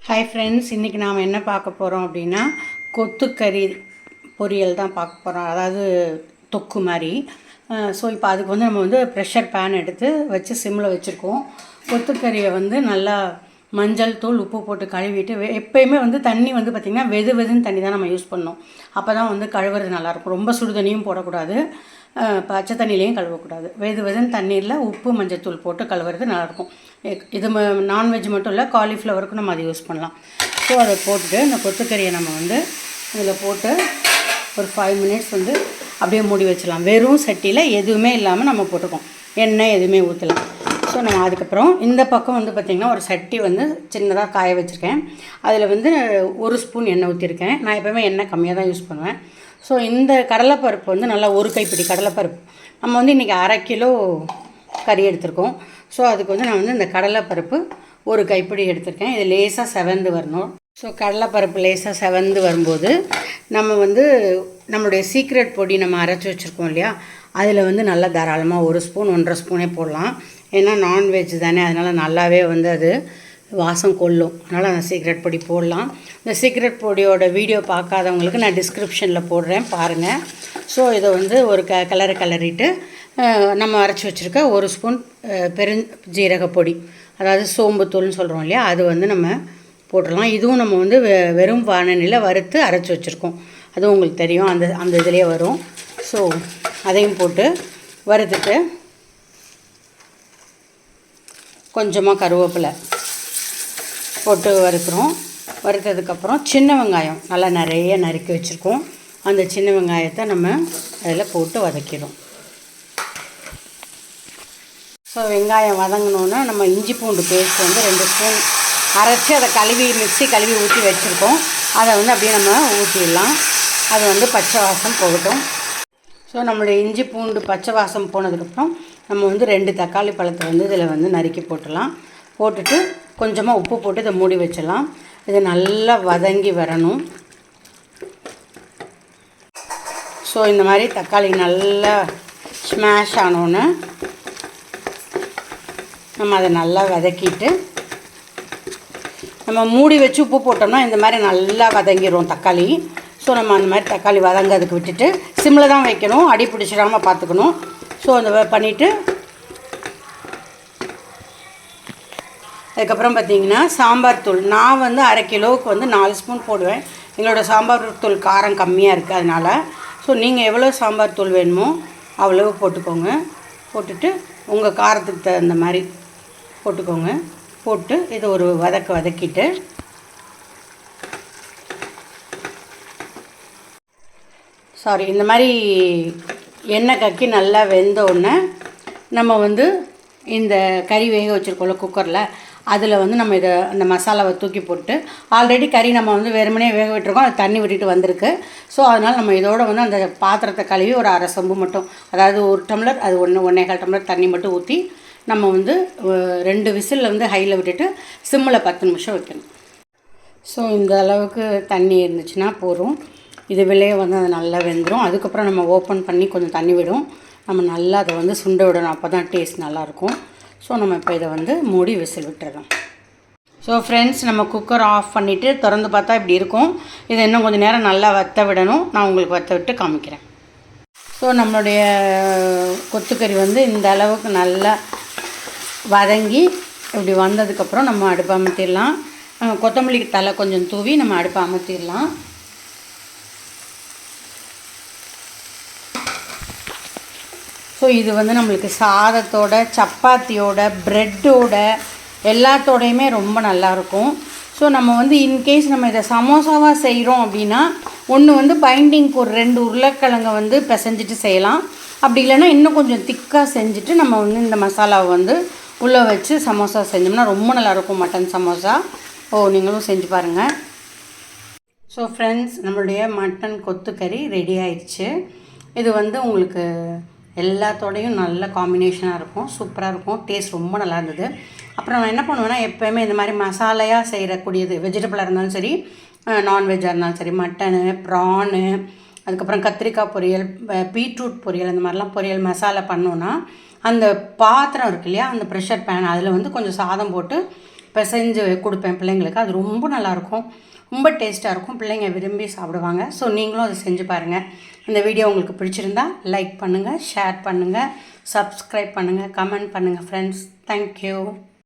Hi friends இன்றைக்கி நாம் என்ன பார்க்க போகிறோம் அப்படின்னா கொத்துக்கறி பொரியல் தான் பார்க்க போகிறோம் அதாவது தொக்கு மாதிரி. ஸோ இப்போ அதுக்கு வந்து நம்ம வந்து ப்ரெஷர் பேன் எடுத்து வச்சு சிம்மில் வச்சுருக்கோம். கொத்துக்கறியை வந்து நல்லா மஞ்சள் தூள் உப்பு போட்டு கழுவிட்டு வெ- எப்பயுமே வந்து தண்ணி வந்து பார்த்திங்கன்னா வெது வெதுன்னு தண்ணி தான் நம்ம யூஸ் பண்ணோம் அப்போ தான் வந்து கழுவுறது நல்லாயிருக்கும். ரொம்ப சுடு தண்ணியும் போடக்கூடாது. பச்சை தண்ணியிலையும் கழுவக்கூடாது. வெது வெதுன்னு தண்ணீரில் உப்பு மஞ்சள் தூள் போட்டு கழுவுறது நல்லாயிருக்கும். இது நான்வெஜ் மட்டும் இல்லை காலிஃப்ளவருக்கும் நம்ம அதை யூஸ் பண்ணலாம். ஸோ அதை போட்டுட்டு இந்த கொத்துக்கறியை நம்ம வந்து இதில் போட்டு ஒரு ஃபைவ் மினிட்ஸ் வந்து அப்படியே மூடி வச்சிடலாம். வெறும் சட்டியில் எதுவுமே இல்லாமல் நம்ம போட்டுக்கோம் எண்ணெய் எதுவுமே ஊற்றலாம் ஸோ நம்ம அதுக்கப்புறம் இந்த பக்கம் வந்து பார்த்திங்கன்னா ஒரு சட்டி வந்து சின்னதாக காய வச்சுருக்கேன். அதில் வந்து ஒரு ஸ்பூன் எண்ணெய் ஊற்றிருக்கேன் நான் எப்போவுமே எண்ணெய் கம்மியாக தான் யூஸ் பண்ணுவேன். ஸோ இந்த கடலைப்பருப்பு வந்து நல்லா ஒரு கைப்பிடி கடலைப்பருப்பு. நம்ம வந்து இன்றைக்கி அரை கிலோ கறி எடுத்திருக்கோம். ஸோ அதுக்கு வந்து நான் வந்து இந்த கடலைப்பருப்பு ஒரு கைப்பிடி எடுத்திருக்கேன். இது லேசாக செவந்து வரணும். ஸோ கடலைப்பருப்பு லேசாக செவந்து வரும்போது நம்ம வந்து நம்மளுடைய சீக்ரெட் பொடி நம்ம அரைச்சி வச்சுருக்கோம் இல்லையா? அதில் வந்து நல்லா தாராளமாக ஒரு ஸ்பூன் ஒன்றரை ஸ்பூனே போடலாம். ஏன்னா நான்வெஜ் தானே அதனால் நல்லாவே வந்து அது வாசம் கொள்ளும். அதனால் அந்த சீக்ரெட் பொடி போடலாம். இந்த சீக்ரெட் பொடியோட வீடியோ பார்க்காதவங்களுக்கு நான் டிஸ்கிரிப்ஷனில் போடுறேன் பாருங்கள் ஸோ இதை வந்து ஒரு க கலரை கலரிட்டு நம்ம அரைச்சி வச்சுருக்க ஒரு ஸ்பூன் பெருஞ்சீரக பொடி அதாவது சோம்புத்தூள்னு சொல்கிறோம் இல்லையா அது வந்து நம்ம போட்டுடலாம். இதுவும் நம்ம வந்து வெ வெறும் வானநிலை வறுத்து அரைச்சி வச்சுருக்கோம். அதுவும் உங்களுக்கு தெரியும் அந்த அந்த இதுலேயே வரும். ஸோ அதையும் போட்டு வறுத்துட்டு கொஞ்சமாக கருவேப்பிலை போட்டு வறுக்கிறோம். வறுத்ததுக்கப்புறம் சின்ன வெங்காயம் நல்லா நிறைய நறுக்கி வச்சுருக்கோம். அந்த சின்ன வெங்காயத்தை நம்ம அதில் போட்டு வதக்கிடும் ஸோ வெங்காயம் வதங்கினோன்னா நம்ம இஞ்சி பூண்டு பேஸ்ட் வந்து ரெண்டு ஸ்பூன் அரைச்சி அதை கழுவி மிக்ஸி கழுவி ஊற்றி வச்சுருக்கோம். அதை வந்து அப்படியே நம்ம ஊற்றிடலாம் அது வந்து பச்சை வாசம் போகட்டும். ஸோ நம்மளுடைய இஞ்சி பூண்டு பச்சை வாசம் போனதுக்கப்புறம் நம்ம வந்து ரெண்டு தக்காளி பழத்தை வந்து இதில் வந்து நறுக்கி போட்டலாம் போட்டுட்டு கொஞ்சமாக உப்பு போட்டு இதை மூடி வச்சிடலாம். இது நல்லா வதங்கி வரணும். ஸோ இந்த மாதிரி தக்காளி நல்லா ஸ்மாஷ் ஆனோன்னு நம்ம அதை நல்லா வதக்கிட்டு நம்ம மூடி வச்சு உப்பு போட்டோம்னா இந்த மாதிரி நல்லா வதங்கிரும் தக்காளி. ஸோ நம்ம அந்த மாதிரி தக்காளி வதங்கிறதுக்கு விட்டுட்டு சிம்மில் தான் வைக்கணும். அடி பிடிச்சிடாமல் பார்த்துக்கணும். ஸோ அந்த பண்ணிவிட்டு அதுக்கப்புறம் பார்த்தீங்கன்னா சாம்பார் தூள். நான் வந்து அரை கிலோவுக்கு வந்து நாலு ஸ்பூன் போடுவேன். எங்களோட சாம்பார் தூள் காரம் கம்மியாக இருக்குது அதனால். ஸோ நீங்கள் எவ்வளோ சாம்பார் தூள் வேணுமோ அவ்வளவு போட்டுக்கோங்க. போட்டுட்டு உங்கள் காரத்துக்கு தகுந்த மாதிரி போட்டுக்கோங்க. போட்டு இதை ஒரு வதக்க வதக்கிட்டு சாரி இந்த மாதிரி எண்ணெய் கக்கி நல்லா வெந்த உடனே நம்ம வந்து இந்த கறி வேக வச்சுருக்கோம்ல குக்கரில் அதில் வந்து நம்ம இதை அந்த மசாலாவை தூக்கி போட்டு ஆல்ரெடி கறி நம்ம வந்து வெறுமனே வேக விட்டுருக்கோம் அது தண்ணி விட்டுட்டு வந்திருக்கு. ஸோ அதனால் நம்ம இதோட வந்து அந்த பாத்திரத்தை கழுவி ஒரு அரை சொம்பு மட்டும் அதாவது ஒரு டம்ளர் அது ஒன்று ஒன்றேகால் டம்ளர் தண்ணி மட்டும் ஊற்றி நம்ம வந்து ரெண்டு விசிலில் வந்து ஹையில் விட்டுட்டு சிம்மில் பத்து நிமிஷம் வைக்கணும். ஸோ இந்த அளவுக்கு தண்ணி இருந்துச்சுன்னா போதும். இது வெளியே வந்து அது நல்லா வெந்துடும் அதுக்கப்புறம் நம்ம ஓப்பன் பண்ணி கொஞ்சம் தண்ணி விடும். நம்ம நல்லா அதை வந்து சுண்ட விடணும். அப்போ தான் டேஸ்ட் நல்லாயிருக்கும். ஸோ நம்ம இப்போ இதை வந்து மூடி விசில் விட்டுறோம் ஸோ ஃப்ரெண்ட்ஸ் நம்ம குக்கர் ஆஃப் பண்ணிவிட்டு திறந்து பார்த்தா இப்படி இருக்கும். இதை இன்னும் கொஞ்சம் நேரம் நல்லா வத்த விடணும். நான் உங்களுக்கு வத்த விட்டு காமிக்கிறேன். ஸோ நம்மளுடைய கொத்துக்கறி வந்து இந்த அளவுக்கு நல்லா வதங்கி இப்படி வந்ததுக்கப்புறம் நம்ம அடுப்பை அமர்த்திடலாம் கொத்தமல்லி தலை கொஞ்சம் தூவி நம்ம அடுப்பை அமர்த்திடலாம் ஸோ இது வந்து நம்மளுக்கு சாதத்தோட சப்பாத்தியோட ப்ரெட்டோட எல்லாத்தோடையுமே ரொம்ப நல்லாயிருக்கும் ஸோ நம்ம வந்து இன்கேஸ் நம்ம இதை சமோசாவாக செய்கிறோம் அப்படின்னா ஒன்று வந்து பைண்டிங்க்கு ஒரு ரெண்டு உருளைக்கிழங்கை வந்து பிசைஞ்சிட்டு செய்யலாம். அப்படி இல்லைன்னா இன்னும் கொஞ்சம் திக்காக செஞ்சுட்டு நம்ம வந்து இந்த மசாலாவை வந்து உள்ளே வச்சு சமோசா செஞ்சோம்னா ரொம்ப நல்லாயிருக்கும் மட்டன் சமோசா. ஓ நீங்களும் செஞ்சு பாருங்கள் ஸோ ஃப்ரெண்ட்ஸ் நம்மளுடைய மட்டன் கொத்துக்கறி ரெடி ஆயிடுச்சு. இது வந்து உங்களுக்கு எல்லாத்தோடையும் நல்ல காம்பினேஷனாக இருக்கும். சூப்பராக இருக்கும். டேஸ்ட் ரொம்ப நல்லா இருந்தது. அப்புறம் நான் என்ன பண்ணுவேன்னா எப்போயுமே இந்த மாதிரி மசாலையாக செய்யக்கூடியது வெஜிடபிளாக இருந்தாலும் சரி நான்வெஜ்ஜாக இருந்தாலும் சரி மட்டனு ப்ரானு அதுக்கப்புறம் கத்திரிக்காய் பொரியல் பீட்ரூட் பொரியல் இந்த மாதிரிலாம் பொரியல் மசாலா பண்ணோன்னா அந்த பாத்திரம் இருக்கு இல்லையா அந்த ப்ரெஷர் பேன் அதில் வந்து கொஞ்சம் சாதம் போட்டு பிசைஞ்சு கொடுப்பேன் பிள்ளைங்களுக்கு. அது ரொம்ப நல்லாயிருக்கும் ரொம்ப டேஸ்ட்டாக இருக்கும். பிள்ளைங்க விரும்பி சாப்பிடுவாங்க. ஸோ நீங்களும் அதை செஞ்சு பாருங்கள் இந்த வீடியோ உங்களுக்கு பிடிச்சிருந்தா லைக் பண்ணுங்கள் ஷேர் பண்ணுங்கள் சப்ஸ்கிரைப் பண்ணுங்கள் கமெண்ட் பண்ணுங்கள் ஃப்ரெண்ட்ஸ் தேங்க்யூ